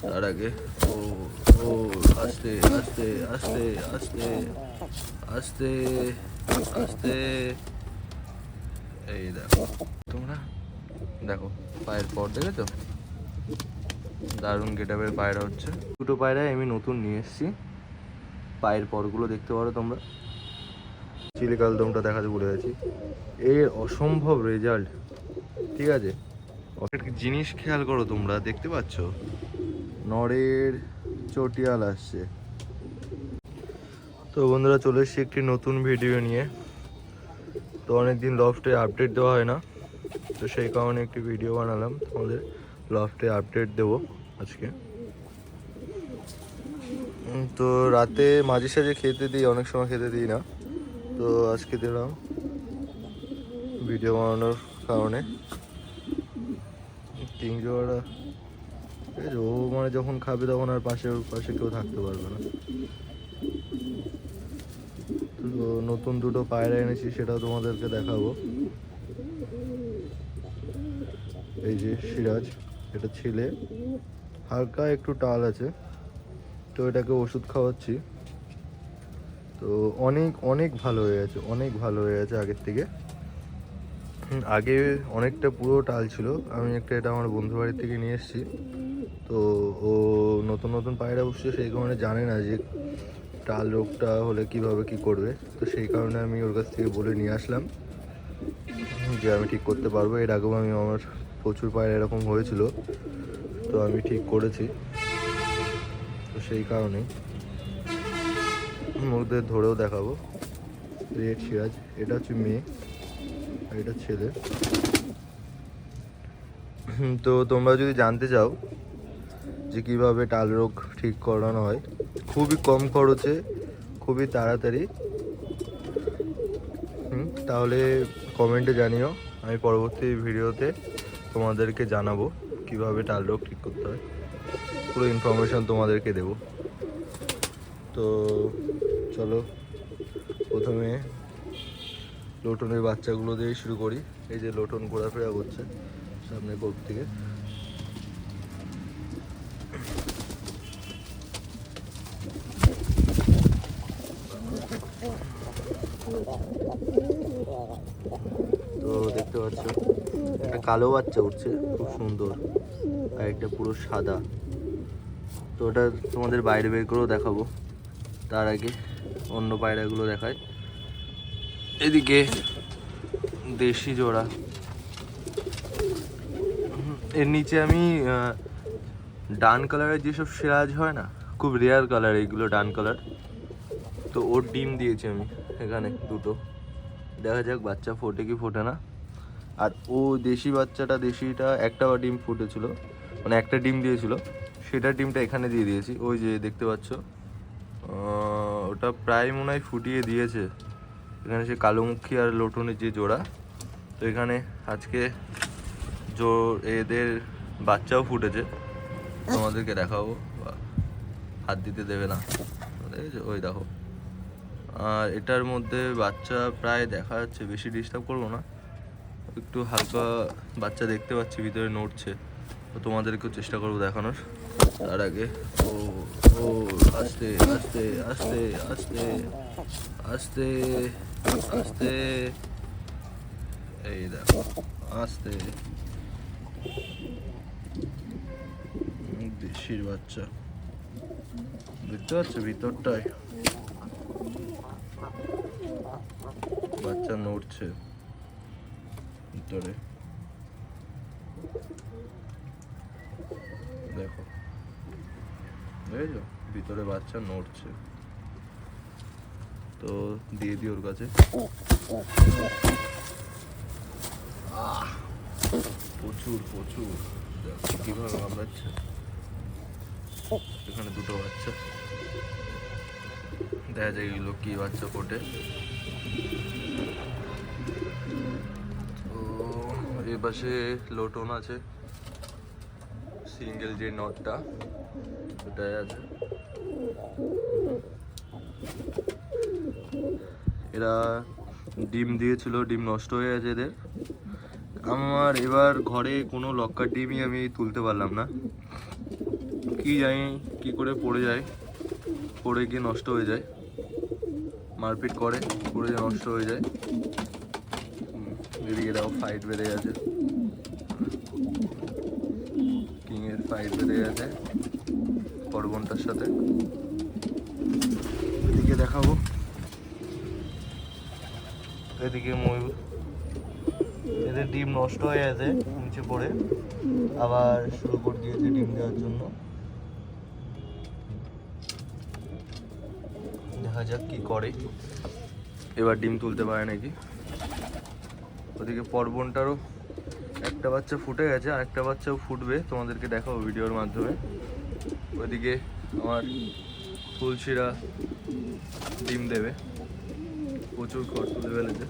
তার আগে ও ও, আস্তে আস্তে আস্তে আস্তে আস্তে আস্তে। এই দেখো, তোমরা দেখো, পায়ের পর দেখেছ? দারুণ গেটাবের পায়রা হচ্ছে। দুটো পায়রায় আমি নতুন নিয়ে এসেছি। পায়ের পরগুলো দেখতে পারো তোমরা। চিলি কালদমটা দেখাতে ভুলে গেছি। এর অসম্ভব রেজাল্ট ঠিক আছে? জিনিস খেয়াল করো তোমরা, দেখতে পাচ্ছ? নরের চটিয়াল আসছে। তো বন্ধুরা, চলে এসেছি একটি নতুন ভিডিও নিয়ে। তো অনেকদিন লফটে আপডেট দেওয়া হয় না। তো সেই কারণে একটি ভিডিও বানালাম তোমাদের লফটে আপডেট দেবো আজকে। তো রাতে মাঝে সাঝে খেতে দিই, অনেক সময় খেতে দিই না। তো আজকে দিলাম ভিডিও বানানোর কারণে। তিন জোড়া ঠিক আছে, ও মানে যখন খাবে তখন আর পাশে পাশে কেউ থাকতে পারবে না। তো নতুন দুটো পায়রা এনেছি সেটাও তোমাদেরকে দেখাবো। এই যে সিরাজ, এটা ছেলে। হালকা একটু টাল আছে, তো এটাকে ওষুধ খাওয়াচ্ছি। তো অনেক অনেক ভালো হয়ে গেছে, অনেক ভালো হয়ে গেছে আগের থেকে। আগে অনেকটা পুরো টাল ছিল। আমি একটা এটা আমার বন্ধু বাড়ির থেকে নিয়ে এসেছি। তো ও নতুন নতুন পায়রা বসছে, সেই কারণে জানে না যে টাল রোগটা হলে কীভাবে কি করবে। তো সেই কারণে আমি ওর কাছ থেকে বলে নিয়ে আসলাম যে আমি ঠিক করতে পারব। এর আগেও আমি আমার প্রচুর পায়রা এরকম হয়েছিল, তো আমি ঠিক করেছি। তো সেই কারণেই মুখদের ধরেও দেখাবো। রেড সিরাজ, এটা হচ্ছে মেয়ে আর এটা ছেলে। তো তোমরা যদি জানতে চাও যে কীভাবে টাল রোগ ঠিক করানো হয়, খুবই কম খরচে, খুবই তাড়াতাড়ি। তাহলে কমেন্টে জানিও, আমি পরবর্তী ভিডিওতে তোমাদেরকে জানাব কীভাবে টাল রোগ ঠিক করতে হয়। পুরো ইনফরমেশন তোমাদেরকে দেবো। তো চলো, প্রথমে লোটনের বাচ্চাগুলো দিয়ে শুরু করি। এই যে লোটন ঘোরাফেরা করছে সামনে কোপ থেকে তো দেখতে পাচ্ছ একটা কালো বাচ্চা উঠছে, খুব সুন্দর। আর একটা পুরো সাদা। তো ওটা তোমাদের বাইরে বের করেও দেখাবো। তার আগে অন্য পায়রাগুলো দেখায় এদিকে দেশি জোড়া। এর নিচে আমি ডান কালারের যেসব সিরাজ হয় না, খুব রেয়ার কালার এইগুলো ডান কালার তো ওর ডিম দিয়েছি আমি, এখানে দুটো। দেখা যাক বাচ্চা ফোটে কি ফোটে না। আর ও দেশি বাচ্চাটা, দেশিটা একটা বা ডিম ফুটেছিল মানে একটা ডিম দিয়েছিল, সেটা ডিমটা এখানে দিয়ে দিয়েছি। ওই যে দেখতে পাচ্ছ ওটা প্রায় মনে হয় ফুটিয়ে দিয়েছে। এখানে সে কালোমুখী আর লোটনের যে জোড়া, তো এখানে আজকে জো, এদের বাচ্চাও ফুটেছে। তোমাদেরকে দেখাবো হাত দিতে দেবে না। ওই দেখো। আর এটার মধ্যে বাচ্চা প্রায় দেখা যাচ্ছে, বেশি ডিস্টার্ব করব না। একটু হালকা বাচ্চা দেখতে পাচ্ছি, ভিতরে নড়ছে। তো তোমাদেরকেও চেষ্টা করব দেখানোর। তার আগে ও ও, আস্তে আস্তে আস্তে আস্তে আস্তে আস্তে। এই দেখো, আস্তে। দেশির বাচ্চা। বুঝতে পারছ ভিতরটায়? বাচ্চা নড়ছে। ভিতরে। দেখো। দেখেছ ভিতরে বাচ্চা নড়ছে। তো দিয়ে দিই ওর কাছে। প্রচুর প্রচুর। কীভাবে কামড়াচ্ছে। এখানে দুটো বাচ্চা। দেখা যায় এগুলো কি বাচ্চা ফোটে। পাশে লোটন আছে। সিঙ্গেল যে নটটা, ওটাই আছে। এরা ডিম দিয়েছিল, ডিম নষ্ট হয়ে গেছে এদের। আমার এবার ঘরে কোনো লক্কার ডিমই আমি তুলতে পারলাম না। কি জানি কি করে পড়ে যায়, পড়ে গিয়ে নষ্ট হয়ে যায়। মারপিট করে, পড়ে নষ্ট হয়ে যায়। এদিকে এরাও ফাইট বেড়ে গেছে কিং এর ফাইট বেড়ে গেছে পর্বনটার সাথে। এদিকে দেখাবো। এদিকে ময়ূর এদের ডিম নষ্ট হয়ে গেছে নিচে পড়ে। আবার শুরু করে দিয়েছে ডিম দেওয়ার জন্য। দেখা যাক কি করে। এবার ডিম তুলতে পারে নাকি? ওদিকে পর্বনটারও একটা বাচ্চা ফুটে গেছে আর একটা বাচ্চাও ফুটবে। তোমাদেরকে দেখাবো ভিডিওর মাধ্যমে। ওইদিকে আমার ফুলশিরা ডিম দেবে। প্রচুর খড় তুলে ফেলেছে।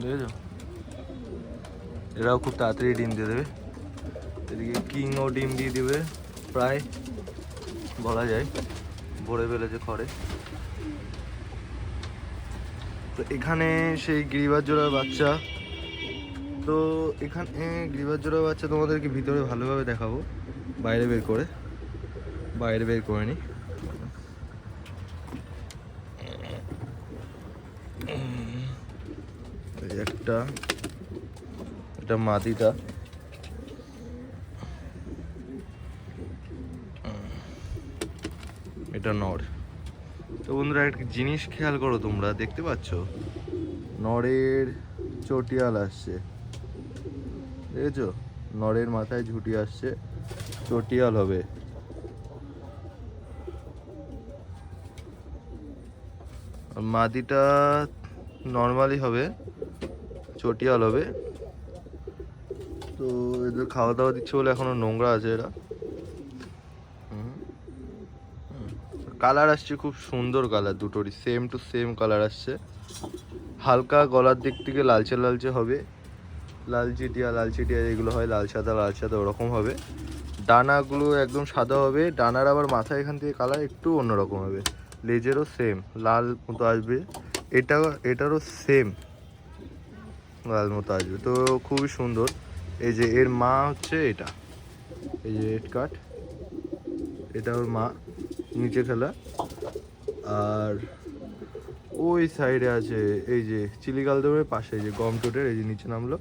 বুঝেছ এরাও খুব তাড়াতাড়ি ডিম দিয়ে দেবে। এদিকে কিংও ডিম দিয়ে দেবে। প্রায় বলা যায়, ভরে ফেলেছে খড়ে। তো এখানে সেই গিরিবাজ জোড়ার বাচ্চা। তো এখানে গিরিবাজ জোড়ার বাচ্চা তোমাদেরকে ভিতরে ভালোভাবে দেখাবো। বাইরে বের করে। বাইরে বের করে নি। এই একটা। এটা মাদিটা এটা নর তো বন্ধুরা, একটা জিনিস খেয়াল করো তোমরা, দেখতে পাচ্ছ? নরের চটিয়াল আসছে। দেখেছ? নরের মাথায় ঝুটি আসছে, চটিয়াল হবে। মাদিটা নর্মালি হবে, চটিয়াল হবে। তো এদের খাওয়া দাওয়া দিচ্ছে বলে এখনও নোংরা আছে এরা। কালার আসছে খুব সুন্দর কালার দুটোরই সেম টু সেম কালার আসছে। হালকা গলার দিক থেকে লালচে লালচে হবে। লাল চিটিয়া লাল চিটিয়া যেগুলো হয়, লাল সাদা লাল সাদা ওরকম হবে। ডানাগুলো একদম সাদা হবে। ডানার আবার মাথা এখান থেকে কালার একটু অন্যরকম হবে। লেজেরও সেম লাল মতো আসবে। এটা, এটারও সেম লাল মতো আসবে। তো খুবই সুন্দর। এই যে এর মা হচ্ছে এটা। এই যে রেড কাঠ এটা ওর মা। নিচে খেলা আর ওই সাইডে আছে এই যে চিলিকাল দেবের পাশে যে গম টোটের, এই যে নিচে নামলো।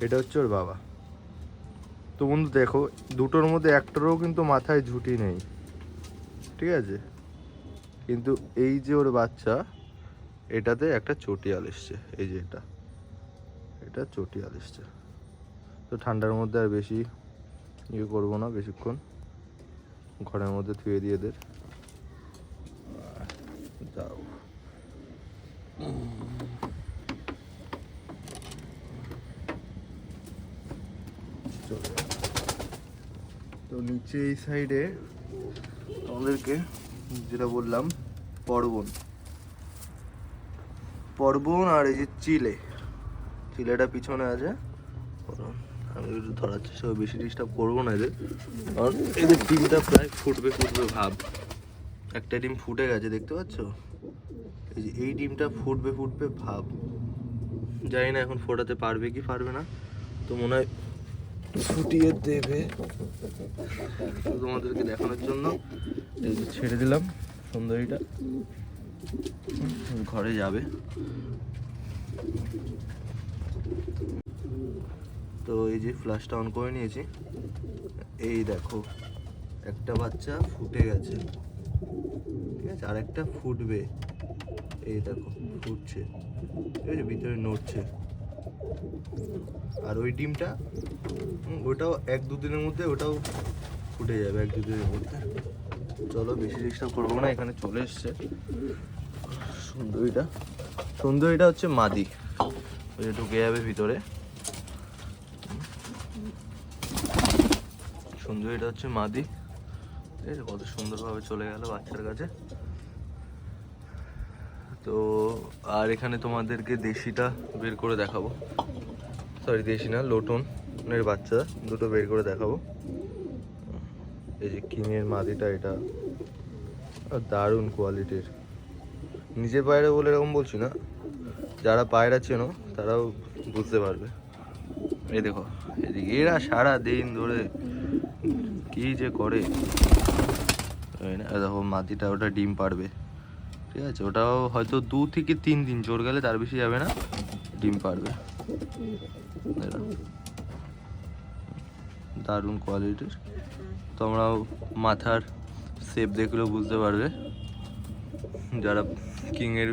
এটা হচ্ছে ওর বাবা। তো বন্ধু দেখো, দুটোর মধ্যে একটারও কিন্তু মাথায় ঝুঁটি নেই। ঠিক আছে? কিন্তু এই যে ওর বাচ্চা, এটাতে একটা চটিয়াল এসছে। এই যে এটা। এটা চটিয়াল এসছে। তো ঠান্ডার মধ্যে আর বেশি ইয়ে করব না, বেশিক্ষণ। ঘরের মধ্যে থুয়ে দিয়ে দের চলে তো নিচে এই সাইডে আমাদেরকে যেটা বললাম পর্বন পর্বন আর এই যে চিলে, চিলেটা পিছনে আছে। আমি একটু ধরার চেষ্টা বেশি ডিস্টার্ব করব না এদের। কারণ এদের ডিমটা প্রায় ফুটবে ফুটবে ভাব। একটা ডিম ফুটে গেছে, দেখতে পাচ্ছ? এই যে এই ডিমটা ফুটবে ফুটবে ভাব। জানি না এখন ফোটাতে পারবে কি পারবে না। তো মনে হয় ফুটিয়ে দেবে। তোমাদেরকে দেখানোর জন্য। এই যে ছেড়ে দিলাম সুন্দরীটা। ঘরে যাবে। তো এই যে ফ্ল্যাশটা অন করে নিয়েছি। এই দেখো, একটা বাচ্চা ফুটে গেছে। ঠিক আছে আর একটা ফুটবে। এই দেখো, ফুটছে। ঠিক আছে ভিতরে নড়ছে। আর ওই ডিমটা ওটাও এক দুদিনের মধ্যে ওটাও ফুটে যাবে এক দুদিনের মধ্যে। চলো, বেশি ডিস্টার্ব করব না, এখানে চলে এসছে। সুন্দরীটা সুন্দরীটা হচ্ছে মাদি। ওই ঢুকে যাবে ভিতরে। সুন্দরীটা হচ্ছে মাদি। ঠিক আছে কত সুন্দরভাবে চলে গেল বাচ্চার কাছে। তো আর এখানে তোমাদেরকে দেশিটা বের করে দেখাবো। সরি দেশি না, লোটনের বাচ্চা দুটো বের করে দেখাবো। এই যে কিনের মাদিটা এটা। দারুণ কোয়ালিটির। নিজে পায়রা বলে এরকম বলছি না। যারা পায়রা চেনো, তারাও বুঝতে পারবে। এই দেখো, এদিকে এরা সারা দিন ধরে কি যে করে। দেখো মাটিটা ওটা ডিম পারবে ঠিক আছে, ওটাও হয়তো দু থেকে তিন দিন, জোর গেলে তার বেশি যাবে না, ডিম পারবে। দারুণ কোয়ালিটির তোমরাও মাথার শেপ দেখলেও বুঝতে পারবে। যারা কিংয়ের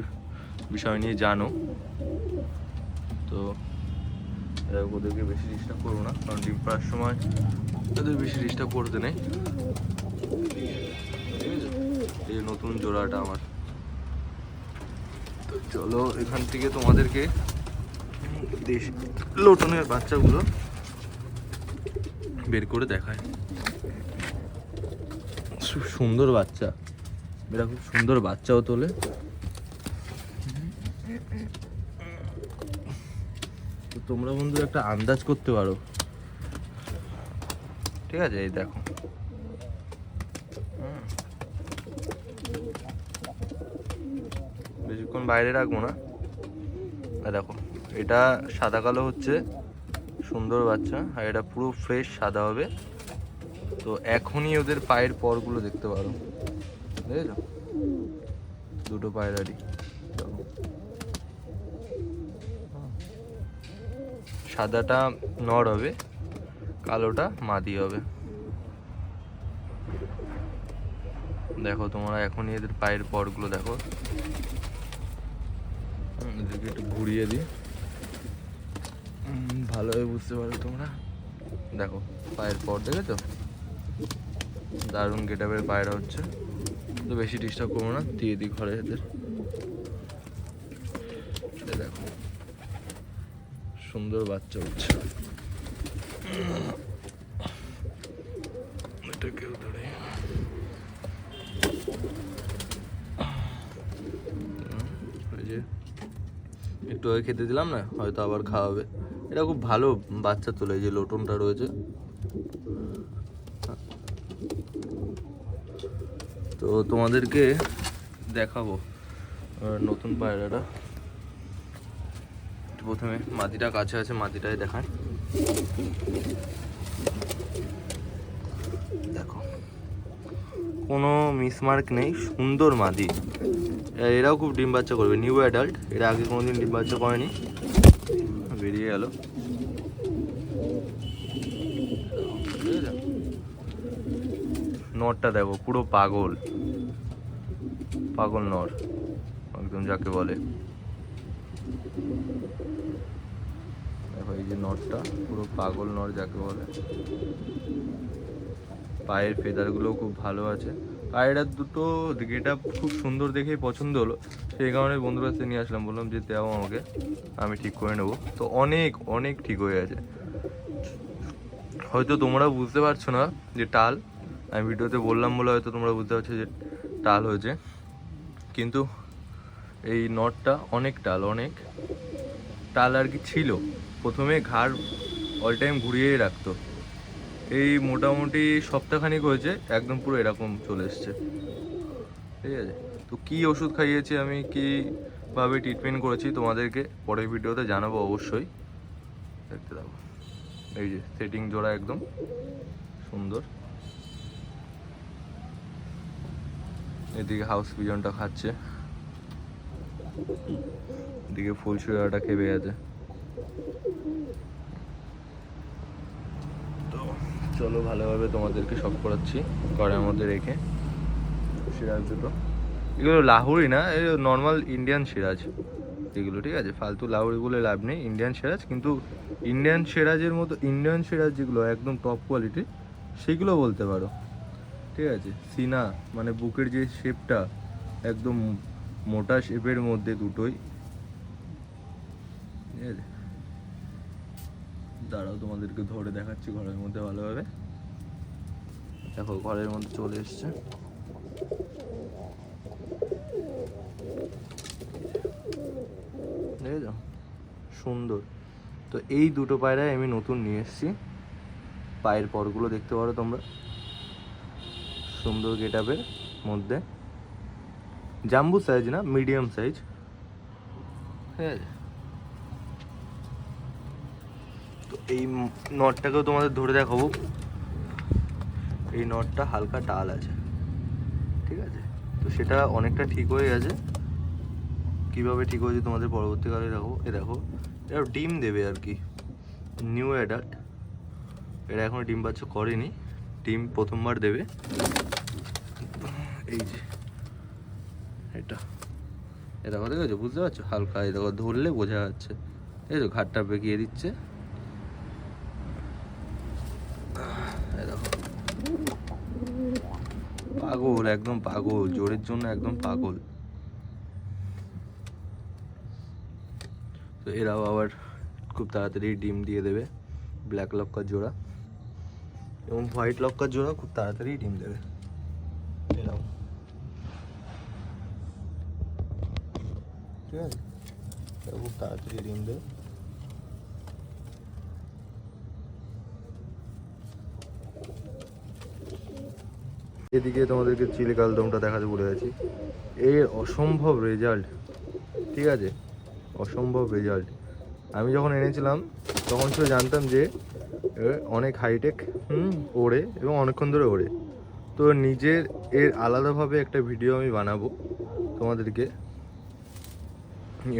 বিষয় নিয়ে জানো, তো ওদেরকে বেশি ডিস্টার্ব করব না, কারণ ডিম পাড়ার সময় ওদের বেশি ডিস্টার্ব করতে নেই? এই নতুন জোড়াটা আমার। তো চলো এখান থেকে তোমাদেরকে দেশ লোটনের বাচ্চাগুলো বের করে দেখায়। খুব সুন্দর বাচ্চা। এরা খুব সুন্দর বাচ্চাও তোলে। তো তোমরা বন্ধু একটা আন্দাজ করতে পারো। ঠিক আছে এই দেখো। বেশিক্ষণ বাইরে রাখব না। দেখো, এটা সাদা কালো হচ্ছে, সুন্দর বাচ্চা, আর এটা পুরো ফ্রেশ সাদা হবে। তো এখনই ওদের পায়ের পরগুলো দেখতে পারো। বুঝেছ? দুটো পায়রারই দেখো। সাদাটা নর হবে, কালোটা মাদি হবে। দেখো, তোমরা এখনই এদের পায়ের পরগুলো দেখো। এদেরকে একটু ঘুরিয়ে দিই। ভালোভাবে বুঝতে পারো তোমরা। দেখো, পায়ের পর, দেখেছ? দারুণ গেটাবের পায়রা হচ্ছে। তো বেশি ডিস্টার্ব করব না, দিয়ে দিই ঘরে এদের দেখো, সুন্দর বাচ্চা উঠছে। এটা যে একটু আগে খেতে দিলাম না, হয়তো আবার খাওয়াবে। এটা খুব ভালো বাচ্চা তোলে যে লোটনটা রয়েছে। তো তোমাদেরকে দেখাবো নতুন পায়রাটা। প্রথমে মাটিটা কাছে আছে, মাটিটাই দেখায় দেখো, কোনো মিসমার্ক নেই, সুন্দর মাদি এরাও খুব ডিম বাচ্চা করবে নিউ অ্যাডাল্ট এরা আগে কোনোদিন ডিম বাচ্চা করেনি। বেরিয়ে গেল নরটা দেখো, পুরো পাগল। পাগল নর, একদম যাকে বলে। দেখো এই যে নরটা, পুরো পাগল নর যাকে বলে। পায়ের ফেদারগুলো খুব ভালো আছে। পায়রার দুটো গেট খুব সুন্দর দেখেই পছন্দ হলো। সেই কারণে বন্ধুর কাছে নিয়ে আসলাম, বললাম যে দেও আমাকে, আমি ঠিক করে নেব। তো অনেক অনেক ঠিক হয়ে আছে হয়তো তোমরা বুঝতে পারছ না যে টাল, আমি ভিডিওতে বললাম বলে হয়তো তোমরা বুঝতে পারছ যে টাল হয়েছে। কিন্তু এই নটটা অনেক টাল অনেক টাল আর কি ছিল। প্রথমে ঘাড় অল টাইম ঘুরিয়েই রাখতো। এই মোটামুটি সপ্তাহখানিক হয়েছে, একদম পুরো এরকম চলে এসছে। ঠিক আছে? তো কি ওষুধ খাইয়েছি আমি, কীভাবে ট্রিটমেন্ট করেছি তোমাদেরকে পরের ভিডিওতে জানাব অবশ্যই। দেখতে থাকো। এই যে সেটিং জোড়া একদম সুন্দর। এদিকে হাউস পিজনটা খাচ্ছে। এদিকে ফুল সুরাটা খেপে গেছে তো চলো ভালোভাবে তোমাদেরকে সব করাচ্ছি ঘরের মধ্যে রেখে। সিরাজ দুটো। এগুলো লাহুরি না, এই নর্মাল ইন্ডিয়ান সিরাজ। এগুলো, ঠিক আছে? ফালতু লাহুরি বলে লাভ নেই ইন্ডিয়ান সিরাজ। কিন্তু ইন্ডিয়ান সিরাজের মতো ইন্ডিয়ান সিরাজ যেগুলো, একদম টপ কোয়ালিটির সেগুলো বলতে পারো। ঠিক আছে? সিনা মানে বুকের যে শেপটা একদম মোটা শেপের মধ্যে দুটোই। ঠিক আছে? দাঁড়াও, তোমাদেরকে ধরে দেখাচ্ছি ঘরের মধ্যে ভালোভাবে। দেখো, ঘরের মধ্যে চলে এসছে। সুন্দর। তো এই দুটো পায়রায় আমি নতুন নিয়ে এসেছি। পায়ের পরগুলো দেখতে পারো তোমরা। সুন্দর গেট মধ্যে। জাম্বু সাইজ না মিডিয়াম সাইজ ঠিক আছে তো এই নটটাকেও তোমাদের ধরে দেখাবো। এই নটটা হালকা টাল আছে। ঠিক আছে? তো সেটা অনেকটা ঠিক হয়ে গেছে। কীভাবে ঠিক হয়েছে তোমাদের পরবর্তীকালে দেখো। এ দেখো এটা ডিম দেবে আর কি। নিউ অ্যাডাল্ট এটা এখনও ডিম বাচ্চা করেনি। ডিম প্রথমবার দেবে। এই যে, এটা। এ দেখো, দেখেছ? বুঝতে পারছ? হালকা, এই দেখো, ধরলে বোঝা যাচ্ছে। এই তো ঘাটটা বেঁকিয়ে দিচ্ছে এই দেখো পাগল, একদম পাগল, জোরের জন্য একদম পাগল। তো এরাও আবার খুব তাড়াতাড়ি ডিম দিয়ে দেবে ব্ল্যাক লক্কার জোড়া। এবং হোয়াইট লক্কার জোড়া খুব তাড়াতাড়ি ডিম দেবে। এরাও। ঠিক আছে? এরা খুব তাড়াতাড়ি ডিম দেবে। এদিকে তোমাদেরকে চিলি কালদমটা দেখাতে ভুলে গেছি। এর অসম্ভব রেজাল্ট ঠিক আছে? অসম্ভব রেজাল্ট আমি যখন এনেছিলাম, তখন শুধু জানতাম যে অনেক হাইটেক হুম, ওড়ে এবং অনেকক্ষণ ধরে ওড়ে। তো নিজের, এর আলাদাভাবে একটা ভিডিও আমি বানাবো তোমাদেরকে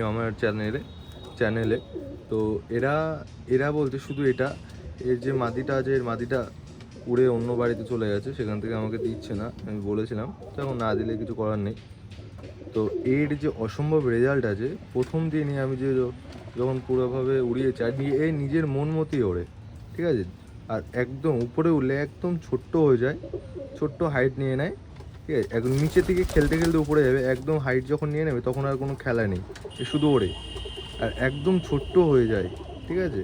আমার চ্যানেলে চ্যানেলে তো এরা এরা বলতে শুধু এটা, এর যে মাদিটা আছে, এর মাদিটা উড়ে অন্য বাড়িতে চলে গেছে, সেখান থেকে আমাকে দিচ্ছে না, আমি বলেছিলাম। তো এখন না দিলে কিছু করার নেই। তো এর যে অসম্ভব রেজাল্ট আছে, প্রথম দিনই আমি যে যখন পুরোভাবে উড়িয়েছি, আর এ নিজের মন মতোই ওড়ে, ঠিক আছে? আর একদম উপরে উঠলে একদম ছোট্ট হয়ে যায়, ছোট্ট হাইট নিয়ে নেয়, ঠিক আছে? একদম নিচে থেকে খেলতে খেলতে উপরে যাবে, একদম হাইট যখন নিয়ে নেবে, তখন আর কোনো খেলা নেই এ শুধু ওড়ে। আর একদম ছোট্ট হয়ে যায়, ঠিক আছে?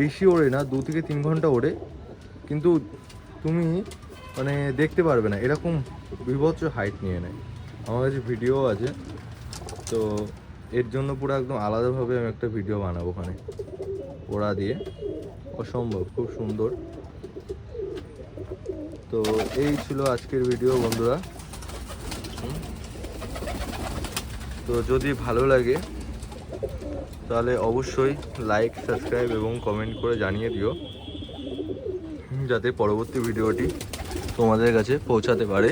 বেশি ওড়ে না, দু থেকে তিন ঘণ্টা ওড়ে। কিন্তু তুমি মানে দেখতে পারবে না। এরকম বিভৎস হাইট নিয়ে নেয়। আমার কাছে ভিডিও আছে। তো এর জন্য পুরো একদম আলাদাভাবে আমি একটা ভিডিও বানাবো ওখানে। ওরা দিয়ে। অসম্ভব, খুব সুন্দর। তো এই ছিল আজকের ভিডিও বন্ধুরা। তো যদি ভালো লাগে, তাহলে অবশ্যই লাইক সাবস্ক্রাইব এবং কমেন্ট করে জানিয়ে দিও। যাতে পরবর্তী ভিডিওটি তোমাদের কাছে পৌঁছাতে পারে।